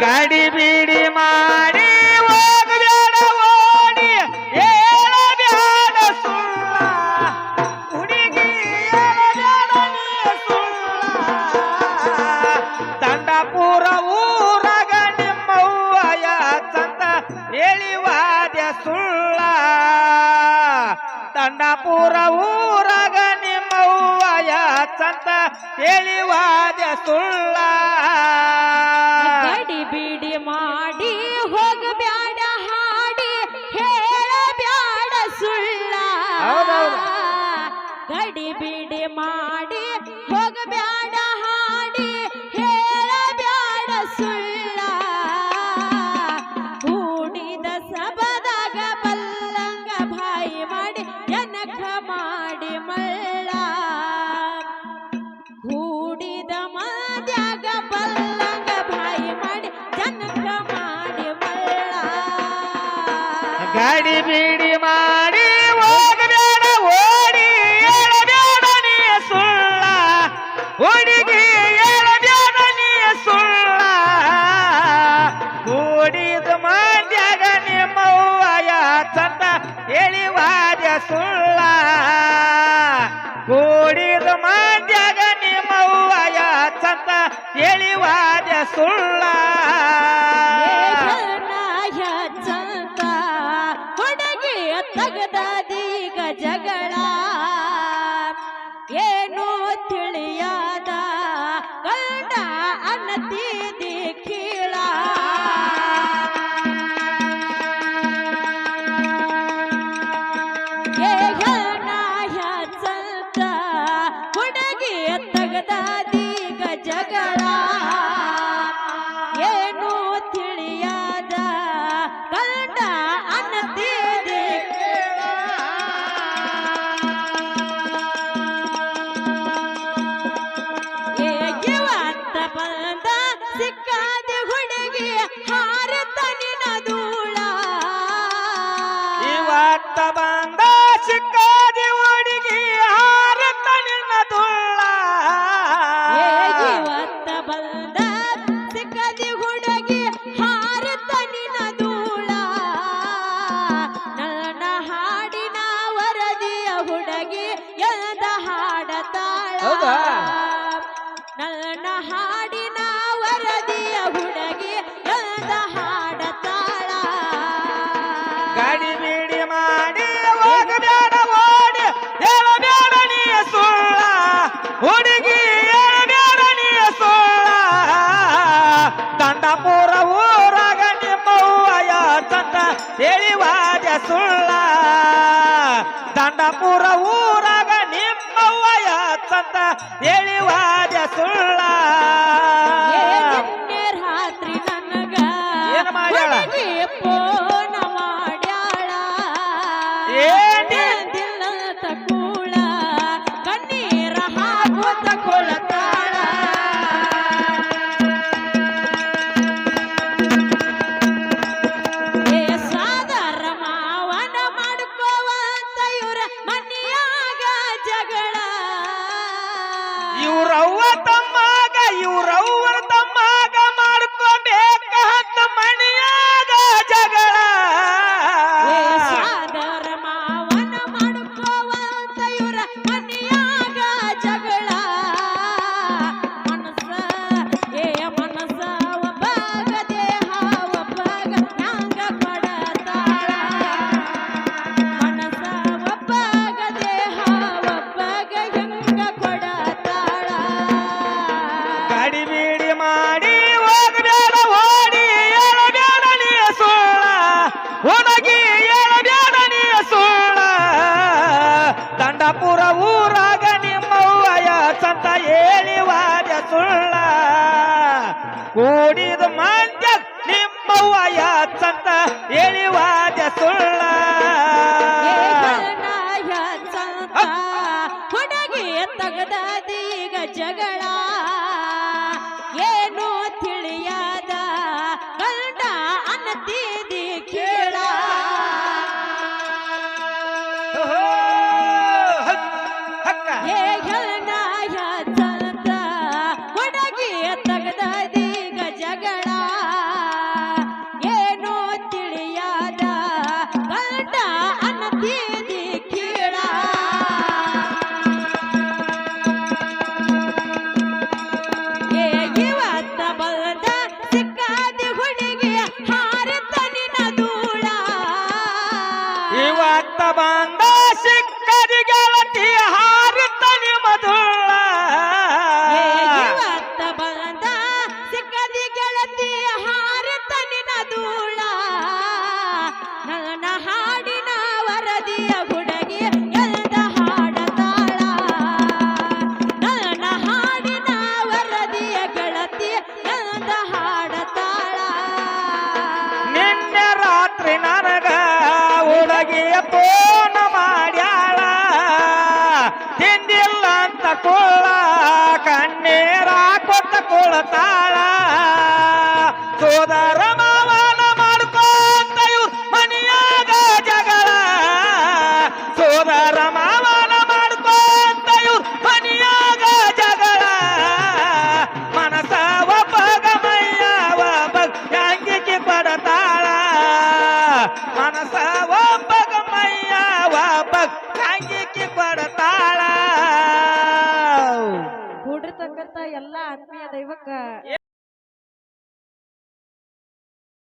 ಗಾಡಿ ಬಿಡಿ ಮಾಡಿ ಹೋಗಬೇಡ ಓಡಿ. ಹೇಳಬೇಡ ಸುಳ್ಳ. ಹುಡುಗಿ ಸುಳ್ಳ. ದಂಡಪುರ ಊರಾಗ ನಿಮ್ಮವ್ವಯ ಚಂದ ಹೇಳಿವಾದ್ಯ ಸುಳ್ಳ. ದಂಡಪುರ ಊರಾಗ ನಿಮ್ಮವ್ವಯ ಚಂದ ಹೇಳಿವಾದ್ಯ ಸುಳ್ಳ. ಬಿಡಿ ಮಾಡಿ ಹೋಗಬ್ಯಾಡ ಹಾಡಿ ಹೇಳಬ್ಯಾಡ ಸುಳ್ಳ. ಗಡಿ ಬಿಡಿ ಮಾಡಿ ಹೋಗಬ್ಯಾಡ ಗಾಡಿ ಬೀಡಿ ಮಾಡಿ ಹೋಗಬೇಡ, ಓಡಿ ಹೇಳಬೇಡ ನೀ ಸುಳ್ಳ. ಹುಡುಗಿ ಹೇಳಬೇಡ ನೀ ಸುಳ್ಳ. ಕೂಡಿದ ಮಾಡ್ಯಾಗ ನಿಮ್ಮವ್ವಯ ಚಂದ ಹೇಳಿವಾದ್ಯ ಸುಳ್ಳ. ಕೂಡಿದ ಮಾಡ್ಯಾಗ ನಿಮ್ಮವ್ವಯ ಚಂದ ಹೇಳಿವಾದ್ಯ ಸುಳ್ಳ. ಜಗಳ ಏನು ತಿಳಿಯಾದ ಗಂಡ ಅನ್ನತಿದೆ ಇವತ್ತ ಬಂದ ಸಿಕ್ಕಾದ ಹುಡುಗಿ ಹಾರತನಿನ ಧೂಳ. ಇವತ್ತ ಬಂದ ಸಿಕ್ಕಾದಿ ನನ್ನ ಹಾಡಿನ ವರದಿಯ ಹುಡುಗಿ ಹಾಡ ಹಾಡತಾಳ ಗಾಡಿ ಬೀಡಿ ಮಾಡಿ ಹೋಗಬೇಡ ಓಡಿ ಹೇಳಬೇಡ ನೀ ಸುಳ್ಳ. ಹುಡುಗಿ ಹೇಳಬೇಡ ನೀ ಸುಳ್ಳ. ತಂಡಪುರ ಊರಾಗ ನಿಮ್ಮವ್ವಯ ಚಂದ ಹೇಳಿವಾದ ಸುಳ್ಳ. ತಂಡಪುರ ಊರಾಗ ಚಂದ ಹೇಳಿವಾದ ಸುಳ್ಳ. ಇವ್ರವ್ವ ತಮ್ಮಾಗ ಇವ್ರವ್ವರ ದಂಡಪುರ ಊರಾಗ ನಿಮ್ಮವ್ವಯ ಹೇಳಿ ಹೇಳಿವಾದ ಸುಳ್ಳ. ಕೂಡಿದ ಮಂದ್ಯ ನಿಮ್ಮವ್ವಯ ಹೇಳಿ ಹೇಳಿವಾದ ಸುಳ್ಳ. ಹುಡುಗಿ ತಗದೀಗ ಜಗಳ. ಪುಳ್ಳ ಕಣ್ಣೀರ ಕೊಟ್ಟ ಕೊಳತಾಳ. ಸೋದರ ಮಾವನ ಮಾಡ್ಕೊಂತ ಇವ್ರ್ ಮನೆಯಾಗ ಜಗಳ. ಸೋದರ ಮಾವನ ಮಾಡ್ಕೊಂತ ಇವ್ರ್ ಮನೆಯಾಗ ಜಗಳ. ಮನಸ ಒಬ್ಬಗ ಮೈಯವ ಬಗ್ ಯಾಂಗಿಗೆ ಪಡತಾಳ. ಮನಸ ಒಬ್ಬಗ ಎಲ್ಲಾ ಆತ್ಮೀಯ ದೈವಕ್ಕ